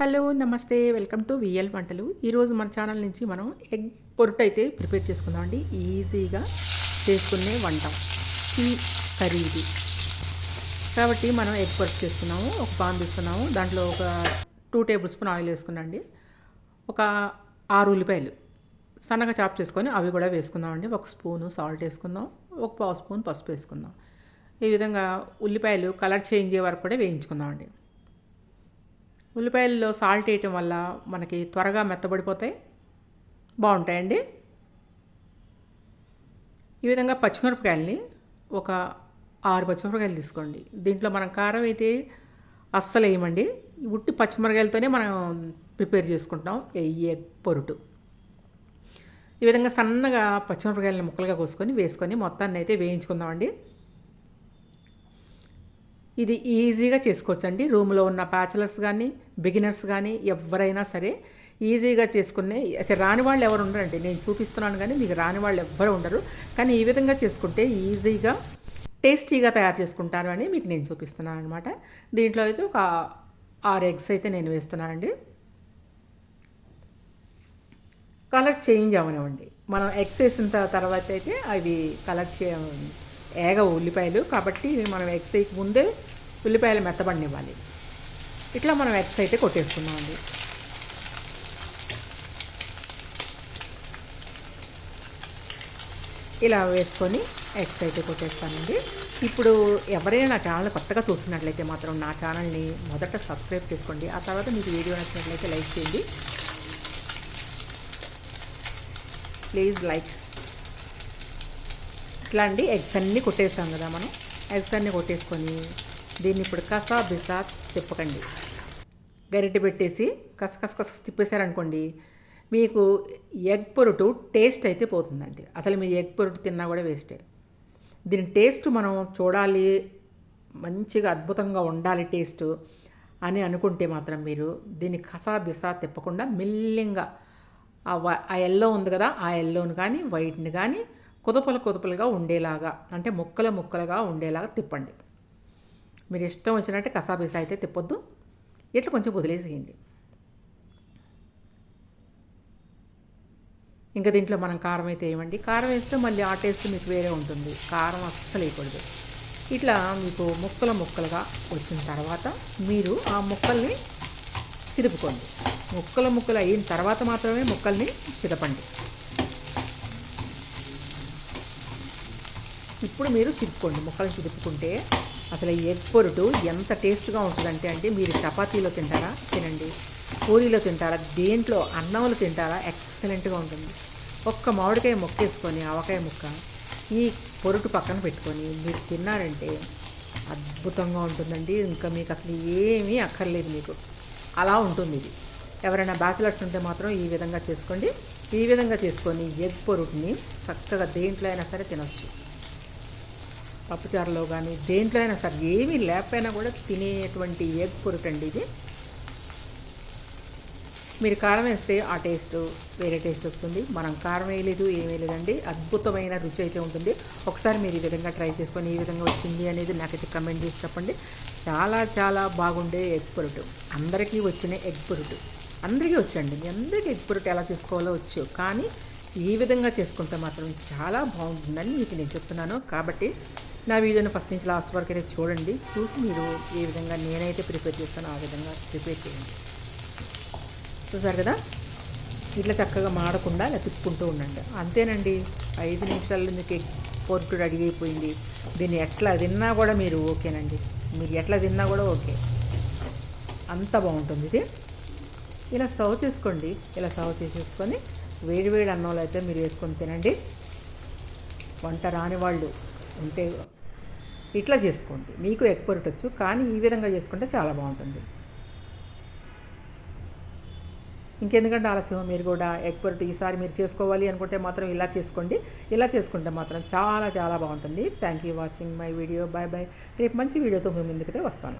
Hello నమస్తే. Welcome to VL వంటలు. ఈరోజు మన ఛానల్ నుంచి మనం ఎగ్ పొరుటు అయితే ప్రిపేర్ చేసుకుందామండి ఈజీగా చేసుకునే వంట. ఈ కర్రీ ఇది కాబట్టి మనం ఎగ్ పొరుటు చేసుకున్నాము ఒక పాన్ తీసుకున్నాము. దాంట్లో ఒక టూ టేబుల్ స్పూన్ ఆయిల్ వేసుకున్నాండి ఒక ఆరు ఉల్లిపాయలు సన్నగా చాప్ చేసుకొని అవి కూడా వేసుకుందామండి ఒక స్పూను సాల్ట్ వేసుకుందాం ఒక పావు స్పూన్ పసుపు వేసుకుందాం. ఈ విధంగా ఉల్లిపాయలు కలర్ చేంజ్ అయ్యే వరకు కూడా వేయించుకుందామండి ఉల్లిపాయల్లో సాల్ట్ వేయటం వల్ల మనకి త్వరగా మెత్తబడిపోతాయి. బాగుంటాయండి. ఈ విధంగా పచ్చిమిరపకాయల్ని ఒక ఆరు పచ్చిమిరపకాయలు తీసుకోండి. దీంట్లో మనం కారం అయితే అస్సలు వేయమండి. ఉట్టి పచ్చిమిరకాయలతోనే మనం ప్రిపేర్ చేసుకుంటాం వెయ్యే పొరుటు. ఈ విధంగా సన్నగా పచ్చిమిరపకాయలని ముక్కలుగా కోసుకొని వేసుకొని మొత్తాన్ని అయితే వేయించుకుందామండి. ఇది ఈజీగా చేసుకోవచ్చండి. రూమ్లో ఉన్న బ్యాచిలర్స్ కానీ బిగినర్స్ కానీ ఎవరైనా సరే ఈజీగా చేసుకునే అయితే రాని వాళ్ళు ఎవరు ఉండరండి. నేను చూపిస్తున్నాను కానీ మీకు రాని వాళ్ళు ఎవ్వరు ఉండరు. కానీ ఈ విధంగా చేసుకుంటే ఈజీగా టేస్టీగా తయారు చేసుకుంటారు అని మీకు నేను చూపిస్తున్నాను అనమాట దీంట్లో అయితే ఒక ఆరు ఎగ్స్ అయితే నేను వేస్తున్నానండి. కలర్ చేంజ్ అవనివ్వండి మనం ఎగ్స్ వేసిన తర్వాత అయితే అవి కలర్ చే ఏగ ఉల్లిపాయలు. కాబట్టి మనం ఎగ్స్ ముందే ఉల్లిపాయలు మెత్తబడినివ్వాలి. ఇట్లా మనం ఎగ్స్ అయితే కొట్టేసుకున్నామండి ఇలా వేసుకొని ఎగ్స్ అయితే కొట్టేస్తానండి. ఇప్పుడు ఎవరైనా నా ఛానల్ కొత్తగా చూసినట్లయితే మాత్రం నా ఛానల్ని మొదట సబ్స్క్రైబ్ చేసుకోండి. ఆ తర్వాత మీకు వీడియో నచ్చినట్లయితే లైక్ చేయండి. ప్లీజ్ లైక్ ఇట్లా అండి ఎగ్స్ అన్నీ కొట్టేసాం కదా మనం. ఎగ్స్ అన్నీ కొట్టేసుకొని దీన్ని ఇప్పుడు కసా బిసా తిప్పకండి. గరిటె పెట్టేసి కస కస కస తిప్పేశారనుకోండి మీకు ఎగ్ పొరుటు టేస్ట్ అయితే పోతుందండి. అసలు మీరు ఎగ్ పొరుటు తిన్నా కూడా వేస్టే. దీని టేస్ట్ మనం చూడాలి మంచిగా అద్భుతంగా ఉండాలి టేస్ట్ అని అనుకుంటే మాత్రం మీరు దీన్ని కసా బిసా తిప్పకుండా మిల్లింగా ఆ ఎల్లో ఉంది కదా ఆ ఎల్లోని కానీ వైట్ని కానీ కుదపలు కుదపలుగా ఉండేలాగా అంటే ముక్కల ముక్కలుగా ఉండేలాగా తిప్పండి. మీరు ఇష్టం వచ్చినట్టు కసాబీసా అయితే తిప్పొద్దు. ఇట్లా కొంచెం వదిలేసేయండి. ఇంకా దీంట్లో మనం కారం అయితే వేయమండి. కారం వేస్తే మళ్ళీ ఆ టేస్ట్ మీకు వేరే ఉంటుంది. కారం అస్సలు వేయకూడదు. ఇట్లా మీకు ముక్కలు ముక్కలుగా వచ్చిన తర్వాత మీరు ఆ ముక్కల్ని చిదుపుకోండి. ముక్కలు ముక్కలు అయిన తర్వాత మాత్రమే ముక్కల్ని చిదపండి. ఇప్పుడు మీరు చిరుపుకోండి ముక్కలు చిరుపుకుంటే అసలు ఈ ఎగ్ పొరుటు ఎంత టేస్ట్గా ఉంటుందంటే అంటే మీరు చపాతీలో తింటారా? తినండి. పూరీలో తింటారా? దేంట్లో? అన్నంలో తింటారా? ఎక్సలెంట్గా ఉంటుంది. ఒక్క మామిడికాయ మొక్కేసుకొని ఆవకాయ ముక్క ఈ పొరుటు పక్కన పెట్టుకొని మీరు తిన్నారంటే అద్భుతంగా ఉంటుందండి. ఇంకా మీకు అసలు ఏమీ అక్కర్లేదు మీకు. అలా ఉంటుంది ఇది. ఎవరైనా బ్యాచిలర్స్ ఉంటే మాత్రం ఈ విధంగా చేసుకోండి. ఈ విధంగా చేసుకొని ఎగ్ పొరుటుని చక్కగా దేంట్లో అయినా సరే తినొచ్చు. పప్పుచారులో కానీ దేంట్లో అయినా సరే ఏమీ లేకపోయినా కూడా తినేటువంటి ఎగ్ పొరుటండి ఇది. మీరు కారం వేస్తే ఆ టేస్ట్ వేరే టేస్ట్ వస్తుంది. మనం కారం వేయలేదు ఏమీ లేదండి అద్భుతమైన రుచి అయితే ఉంటుంది. ఒకసారి మీరు ఈ విధంగా ట్రై చేసుకొని ఈ విధంగా వచ్చింది అనేది నాకైతే కమెంట్ చేసి చెప్పండి. చాలా చాలా బాగుండే ఎగ్ పురుటు. అందరికీ వచ్చిన ఎగ్ పురుటు. అందరికీ వచ్చండి. మీ అందరికీ ఎగ్ పురుటు ఎలా చేసుకోవాలో వచ్చు. కానీ ఈ విధంగా చేసుకుంటే మాత్రం చాలా బాగుంటుందని మీకు నేను చెప్తున్నాను. కాబట్టి నా వీడియోని ఫస్ట్ నుంచి లాస్ట్ వరకు అయితే చూడండి. చూసి మీరు ఏ విధంగా నేనైతే ప్రిపేర్ చేస్తానో ఆ విధంగా ప్రిపేర్ చేయండి. చూసారు కదా? ఇట్లా చక్కగా మాడకుండా ఇలా తిప్పుకుంటూ ఉండండి. అంతేనండి ఐదు నిమిషాల్లో మీకు పొరుటు రెడీ అయిపోయింది. దీన్ని ఎట్లా తిన్నా కూడా మీరు ఓకేనండి. మీరు ఎట్లా తిన్నా కూడా ఓకే. అంత బాగుంటుంది ఇది. ఇలా సర్వ్ చేసుకోండి. ఇలా సర్వ్ చేసేసుకొని వేడి వేడి అన్నంలో అయితే మీరు వేసుకొని తినండి. వంట రాని వాళ్ళు ఉంటే ఇట్లా చేసుకోండి. మీకు ఎగ్ పొరటొచ్చు కానీ ఈ విధంగా చేసుకుంటే చాలా బాగుంటుంది. ఇంకెందుకంటే ఆలస్యం మీరు కూడా ఎగ్ పొరటు ఈసారి మీరు చేసుకోవాలి అనుకుంటే మాత్రం ఇలా చేసుకోండి. ఇలా చేసుకుంటే మాత్రం చాలా చాలా బాగుంటుంది. Thank you watching my video bye bye రేపు మంచి వీడియోతో మేము ముందుకైతే వస్తాను.